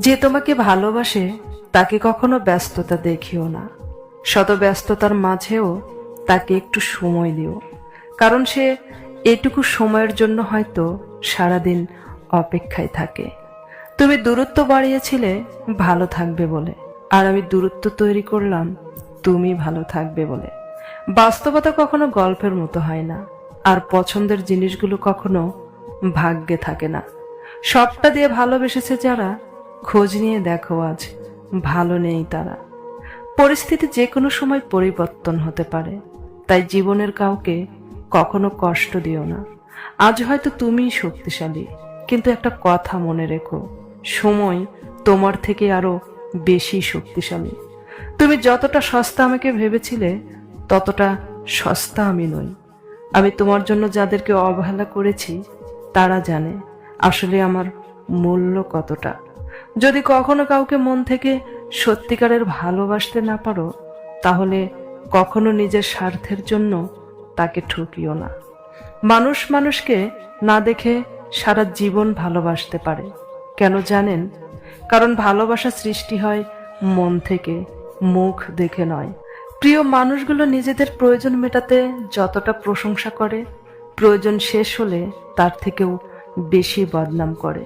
যে তোমাকে ভালোবাসে, তাকে কখনো ব্যস্ততা দেখিও না। শত ব্যস্ততার মাঝেও তাকে একটু সময় দিও। কারণ সে এটুকু সময়ের জন্য হয়তো সারাদিন অপেক্ষায় থাকে। তুমি দূরত্ব বাড়িয়েছিলে, ভালো থাকবে বলে। আর আমি দূরত্ব তৈরি করলাম, তুমি ভালো থাকবে বলে। বাস্তবতা কখনো গল্পের মতো হয় না। আর পছন্দের জিনিসগুলো কখনো ভাগ্যে থাকে না। সবটা দিয়ে ভালোবেসেছে যারা খোঁজ নিয়ে দেখো আজ। ভালো নেই তারা। পরিস্থিতি যে কোনো সময় পরিবর্তন হতে পারে। তাই জীবনের কাউকে কখনো কষ্ট দিও না। আজ হয়তো তুমিই শক্তিশালী। কিন্তু একটা কথা মনে রেখো, সময় তোমার থেকে আরও বেশি শক্তিশালী। তুমি যতটা সস্তা আমাকে ভেবেছিলে, ততটা সস্তা আমি নই। আমি তোমার জন্য যাদেরকে অবহেলা করেছি, তারা জানে আসলে আমার মূল্য কতটা। যদি কখনো কাউকে মন থেকে সত্যিকারের ভালোবাসতে না পারো, তাহলে কখনো নিজের স্বার্থের জন্য তাকে ঠকিও না। মানুষ মানুষকে না দেখে সারা জীবন ভালোবাসতে পারে। কেন জানেন? কারণ ভালোবাসা সৃষ্টি হয় মন থেকে, মুখ দেখে নয়। প্রিয় মানুষগুলো নিজেদের প্রয়োজন মেটাতে যতটা প্রশংসা করে, প্রয়োজন শেষ হলে তার থেকেও বেশি বদনাম করে।